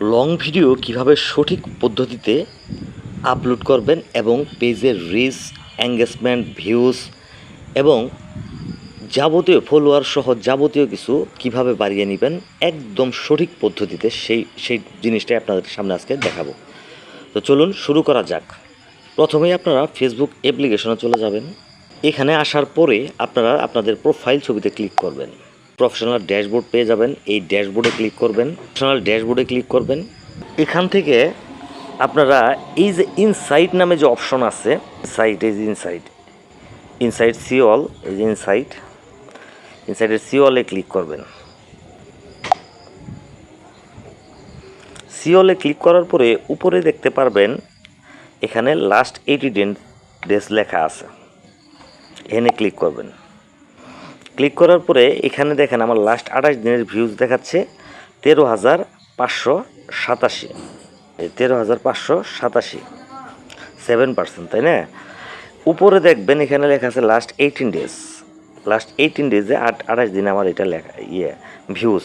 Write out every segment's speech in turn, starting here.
Long video কীভাবে সঠিক পদ্ধতিতে আপলোড করবেন এবং পেজের রিচ এঙ্গেজমেন্ট ভিউজ এবং যাবতীয় ফলোয়ার সহ যাবতীয় কিছু কীভাবে বাড়িয়ে নেবেন, একদম সঠিক পদ্ধতিতে সেই সেই জিনিসটাই আপনাদের সামনে আজকে দেখাবো। তো চলুন শুরু করা যাক। প্রথমেই আপনারা ফেসবুক অ্যাপ্লিকেশনে চলে যাবেন। এখানে আসার পরে আপনারা আপনাদের প্রোফাইল ছবিতে ক্লিক করবেন। প্রফেশনাল ড্যাশবোর্ড পেয়ে যাবেন। এই ড্যাশবোর্ডে ক্লিক করবেন। প্রফেশনাল ড্যাশবোর্ডে ক্লিক করবেন। এখান থেকে আপনারা এই যে ইনসাইট নামে যে অপশন আছে সাইট যে ইনসাইট ইনসাইট সি অল এই যে ইনসাইট ইনসাইটের সি অলে ক্লিক করবেন। সি অলে ক্লিক করার পরে উপরে দেখতে পারবেন, এখানে লাস্ট এইটি ডেজ লেখা আছে। এখানে ক্লিক করবেন। ক্লিক করার পরে এখানে দেখেন আমার লাস্ট আঠাশ দিনের ভিউজ দেখাচ্ছে তেরো হাজার পাঁচশো সাতাশি। তেরো হাজার পাঁচশো সাতাশি। সেভেন পার্সেন্ট তাই না? উপরে দেখবেন এখানে লেখা আছে last eighteen days last eighteen ডেজে আট আঠাশ দিন আমার এটা লেখা ইয়ে ভিউজ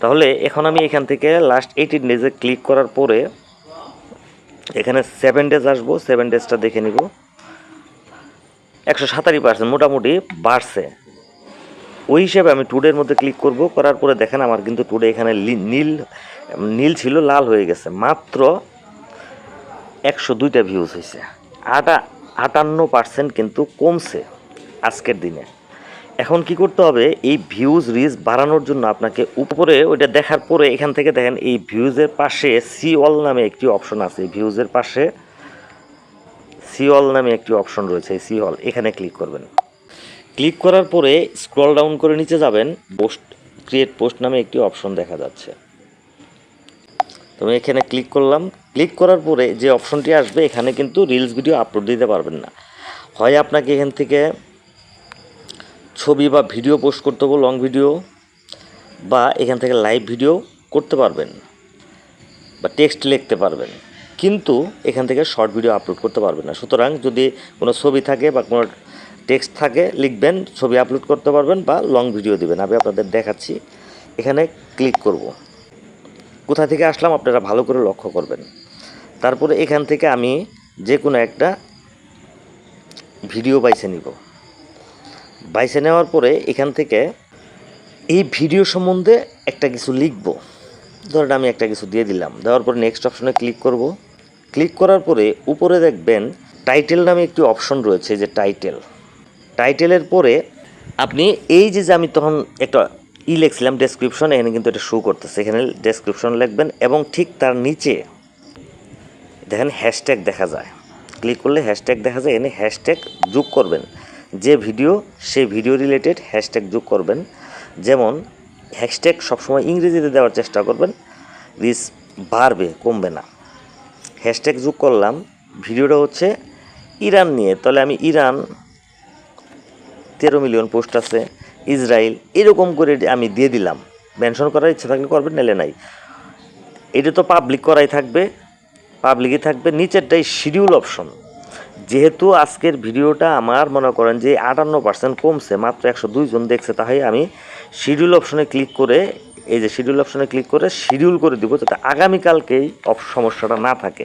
তাহলে এখন আমি এখান থেকে লাস্ট এইটিন ডেজে ক্লিক করার পরে এখানে সেভেন ডেজ আসব সেভেন ডেজটা দেখে নিব। একশো সাতারি পার্সেন্ট মোটামুটি বাড়ছে। ওই হিসেবে আমি টুডের মধ্যে ক্লিক করব, করার পরে দেখেন আমার কিন্তু টুডে এখানে নীল নীল ছিল, লাল হয়ে গেছে। মাত্র একশো দুইটা ভিউজ হয়েছে। আটা, আটান্ন পার্সেন্ট কিন্তু কমছে আজকের দিনে। এখন কি করতে হবে? এই ভিউজ রিচ বাড়ানোর জন্য আপনাকে উপরে, ওইটা দেখার পরে এখান থেকে দেখেন এই ভিউজের পাশে সি অল নামে একটি অপশন আছে। ভিউজের পাশে সি অল নামে একটি অপশন রয়েছে সি অল এখানে ক্লিক করবেন। ক্লিক করার পরে স্ক্রল ডাউন করে নিচে যাবেন, পোস্ট, ক্রিয়েট পোস্ট নামে একটি অপশন দেখা যাচ্ছে। তো এখানে ক্লিক করলাম। ক্লিক করার পরে যে অপশনটি আসবে, এখানে কিন্তু রিলস ভিডিও আপলোড দিতে পারবেন না। হয় আপনাকে এখান থেকে ছবি বা ভিডিও পোস্ট করতে হবে, লং ভিডিও, বা এখান থেকে লাইভ ভিডিও করতে পারবেন বা টেক্সট লিখতে পারবেন। কিন্তু এখান থেকে শর্ট ভিডিও আপলোড করতে পারবেন না। সুতরাং যদি কোনো ছবি থাকে বা কোনো টেক্সট থাকে, লিখবেন, ছবি আপলোড করতে পারবেন বা লং ভিডিও দেবেন। আমি আপনাদের দেখাচ্ছি, এখানে ক্লিক করব। কোথা থেকে আসলাম আপনারা ভালো করে লক্ষ্য করবেন। তারপরে এখান থেকে আমি যে কোনো একটা ভিডিও বাইছে নিব। বাইছে নেওয়ার পরে এখান থেকে এই ভিডিও সম্বন্ধে একটা কিছু লিখব। ধরেন আমি একটা কিছু দিয়ে দিলাম। দেওয়ার পরে নেক্সট অপশনে ক্লিক করব। ক্লিক করার পরে উপরে দেখবেন টাইটেল নামে একটি অপশন রয়েছে, যে টাইটেল টাইটেলের পরে আপনি এই যে যে আমি তখন একটা ই লিখছিলাম ডেসক্রিপশন এখানে কিন্তু এটা শো করতেছে। এখানে ডেসক্রিপশন লিখবেন এবং ঠিক তার নিচে দেখেন হ্যাশট্যাগ দেখা যায়। ক্লিক করলে হ্যাশট্যাগ দেখা যায়, এখানে হ্যাশট্যাগ যোগ করবেন। যে ভিডিও সেই ভিডিও রিলেটেড হ্যাশট্যাগ যোগ করবেন। যেমন হ্যাশট্যাগ সবসময় ইংরেজিতে দেওয়ার চেষ্টা করবেন রিস বাড়বে, কমবে না। হ্যাশট্যাগ যোগ করলাম ভিডিওটা হচ্ছে ইরান নিয়ে। তাহলে আমি ইরান তেরো মিলিয়ন পোস্ট আছে, ইসরায়েল, এরকম করে আমি দিয়ে দিলাম। মেনশন করার ইচ্ছা থাকলে করবেন নেলে নাই। এটা তো পাবলিক করাই থাকবে পাবলিকই থাকবে নিচেরটাই শিডিউল অপশন যেহেতু আজকের ভিডিওটা আমার মনে করেন যে আটান্ন পার্সেন্ট কমছে, মাত্র একশো দুইজন দেখছে তাই আমি শিডিউল অপশনে ক্লিক করে, এই যে শিডিউল অপশনে ক্লিক করে শিডিউল করে দিব, যাতে আগামীকালকেই সমস্যাটা না থাকে।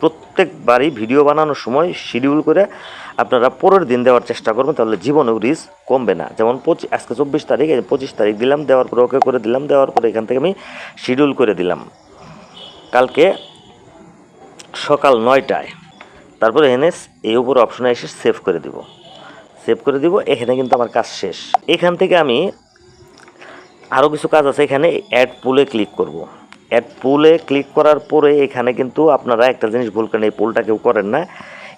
প্রত্যেকবারই ভিডিও বানানোর সময় শিডিউল করে আপনারা পরের দিন দেওয়ার চেষ্টা করবেন, তাহলে জীবনেও রিস্ক কমবে না। যেমন পঁচিশ আজকে চব্বিশ তারিখ পঁচিশ তারিখ দিলাম, দেওয়ার পরে ওকে করে দিলাম, দেওয়ার পরে এখান থেকে আমি শিডিউল করে দিলাম। কালকে সকাল নয়টায়, তারপরে এখানে এই উপর অপশনে এসে সেভ করে দিব। সেভ করে দিব, এখানে কিন্তু আমার কাজ শেষ। এখান থেকে আমি আরও কিছু কাজ আছে, এখানে অ্যাড পুলে ক্লিক করব। অ্যাড পুলে ক্লিক করার পরে এখানে কিন্তু আপনারা একটা জিনিস ভুল করেন, এই পুলটা কেউ করেন না।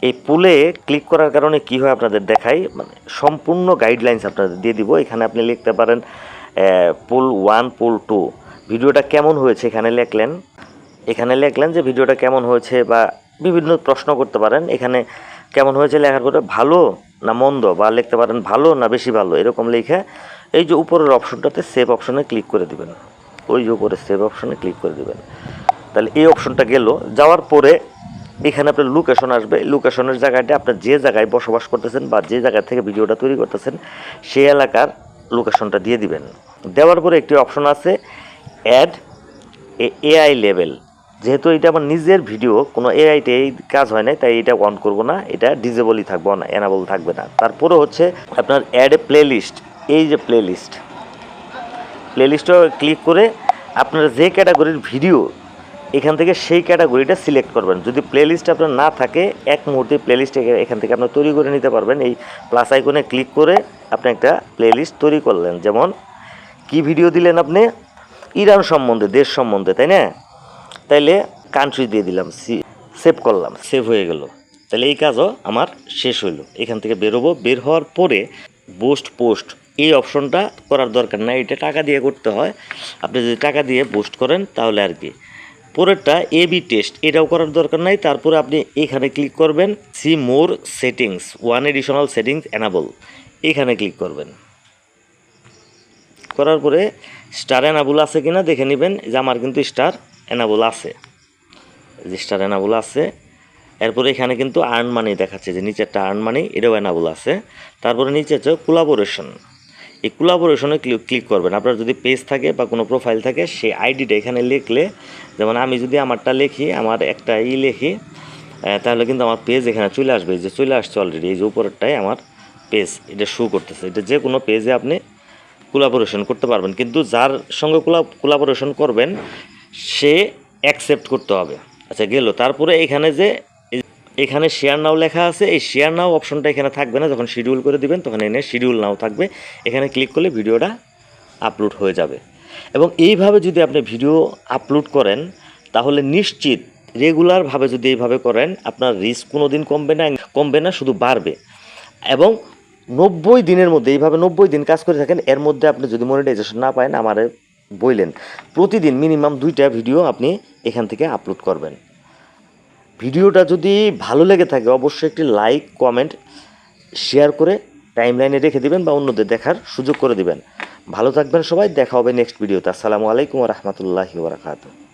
এই পুলে ক্লিক করার কারণে কি হয় আপনাদের দেখাই মানে সম্পূর্ণ গাইডলাইন্স আপনাদের দিয়ে দিব। এখানে আপনি লিখতে পারেন পুল ওয়ান পুল টু ভিডিওটা কেমন হয়েছে এখানে লিখলেন? এখানে লিখলেন যে ভিডিওটা কেমন হয়েছে বা বিভিন্ন প্রশ্ন করতে পারেন। এখানে কেমন হয়েছে লেখার পরে, ভালো না মন্দ? বা লিখতে পারেন ভালো না বেশি ভালো? এরকম লিখে এই যে উপরের অপশনটাতে সেভ অপশনে ক্লিক করে দিবেন। ওই যে উপরে সেভ অপশনে ক্লিক করে দেবেন। তাহলে এই অপশনটা গেল। যাওয়ার পরে এখানে আপনার লোকেশন আসবে। লোকেশনের জায়গাটা আপনার যে জায়গায় বসবাস করতেছেন বা যে জায়গা থেকে ভিডিওটা তৈরি করতেছেন, সেই এলাকার লোকেশনটা দিয়ে দিবেন। দেওয়ার পরে একটি অপশন আছে অ্যাড এআই লেভেল যেহেতু এটা আমার নিজের ভিডিও, কোনো এআইতে এই কাজ হয় নাই, তাই এটা অন করব না। এটা ডিজেবলই থাকবে না এনাবল থাকবে না। তারপরে হচ্ছে আপনার অ্যাড এ প্লে লিস্ট এই যে প্লে লিস্ট প্লে লিস্টে ক্লিক করে আপনার যে ক্যাটাগরির ভিডিও এখান থেকে সেই ক্যাটাগরিটা সিলেক্ট করবেন। যদি প্লে লিস্ট আপনার না থাকে, এক মুহূর্তে প্লে লিস্ট এখান থেকে আপনার তৈরি করে নিতে পারবেন। এই প্লাস আইকনে ক্লিক করে আপনি একটা প্লে লিস্ট তৈরি করলেন। যেমন, কি ভিডিও দিলেন আপনি? ইরান সম্বন্ধে, দেশ সম্বন্ধে, তাই না? তাইলে কান্ট্রি দিয়ে দিলাম, সি সেভ করলাম সেভ হয়ে গেল। তাহলে এই কাজও আমার শেষ হইল। এখান থেকে বেরোবো। বের হওয়ার পরে বুস্ট পোস্ট এই অপশনটা করার দরকার নাই, এটা টাকা দিয়ে করতে হয়। আপনি যদি টাকা দিয়ে বুস্ট করেন তাহলে আর কি। পরেরটা এ বি টেস্ট এটাও করার দরকার নাই। তারপরে আপনি এখানে ক্লিক করবেন see more settings one additional settings enable এখানে ক্লিক করবেন। করার পরে স্টার এনাবল আছে কিনা দেখে নেবেন, যে আমার কিন্তু স্টার এনাবল আছে। যে স্টার এনাবল আছে, এরপরে এখানে কিন্তু আর্ন মানি দেখাচ্ছে, যে নিচেরটা আর্ন মানি এটাও এনাবল আছে। তারপরে নিচে হচ্ছে কোলাবোরেশন এই কোলাবোরেশনে ক্লিক করবেন। আপনার যদি পেজ থাকে বা কোনো প্রোফাইল থাকে, সেই আইডিটা এখানে লিখলে, যেমন আমি যদি আমারটা লিখি, আমার একটা ই লিখি তাহলে কিন্তু আমার পেজ এখানে চলে আসবে। যে চলে আসছে অলরেডি এই যে উপরেরটাই আমার পেজ এটা শো করতেছে। এটা যে কোনো পেজে আপনি কোলাবোরেশন করতে পারবেন। কিন্তু যার সঙ্গে কোলা কোলাবোরেশন করবেন, সে অ্যাকসেপ্ট করতে হবে। আচ্ছা গেল। তারপরে এখানে যে এখানে শেয়ার নাও লেখা আছে। এই শেয়ার নাও অপশনটা এখানে থাকবে না। যখন শিডিউল করে দিবেন, তখন এনে শিডিউল নাও থাকবে। এখানে ক্লিক করলে ভিডিওটা আপলোড হয়ে যাবে। এবং এইভাবে যদি আপনি ভিডিও আপলোড করেন, তাহলে নিশ্চিত রেগুলারভাবে যদি এইভাবে করেন, আপনার রিস্ক কোনো দিন কমবে না কমবে না, শুধু বাড়বে। এবং নব্বই দিনের মধ্যে, এইভাবে নব্বই দিন কাজ করে থাকেন, এর মধ্যে আপনি যদি মনিটাইজেশন না পান আমারে বললেন প্রতিদিন মিনিমাম দুইটা ভিডিও আপনি এখান থেকে আপলোড করবেন। ভিডিওটা যদি ভালো লেগে থাকে, অবশ্যই একটি লাইক কমেন্ট শেয়ার করে টাইম লাইনে রেখে দিবেন বা অন্যদের দেখার সুযোগ করে দিবেন। ভালো থাকবেন সবাই, দেখা হবে নেক্সট ভিডিওতে আসসালামু আলাইকুম রহমতুল্লাহি বারাকাতুহ।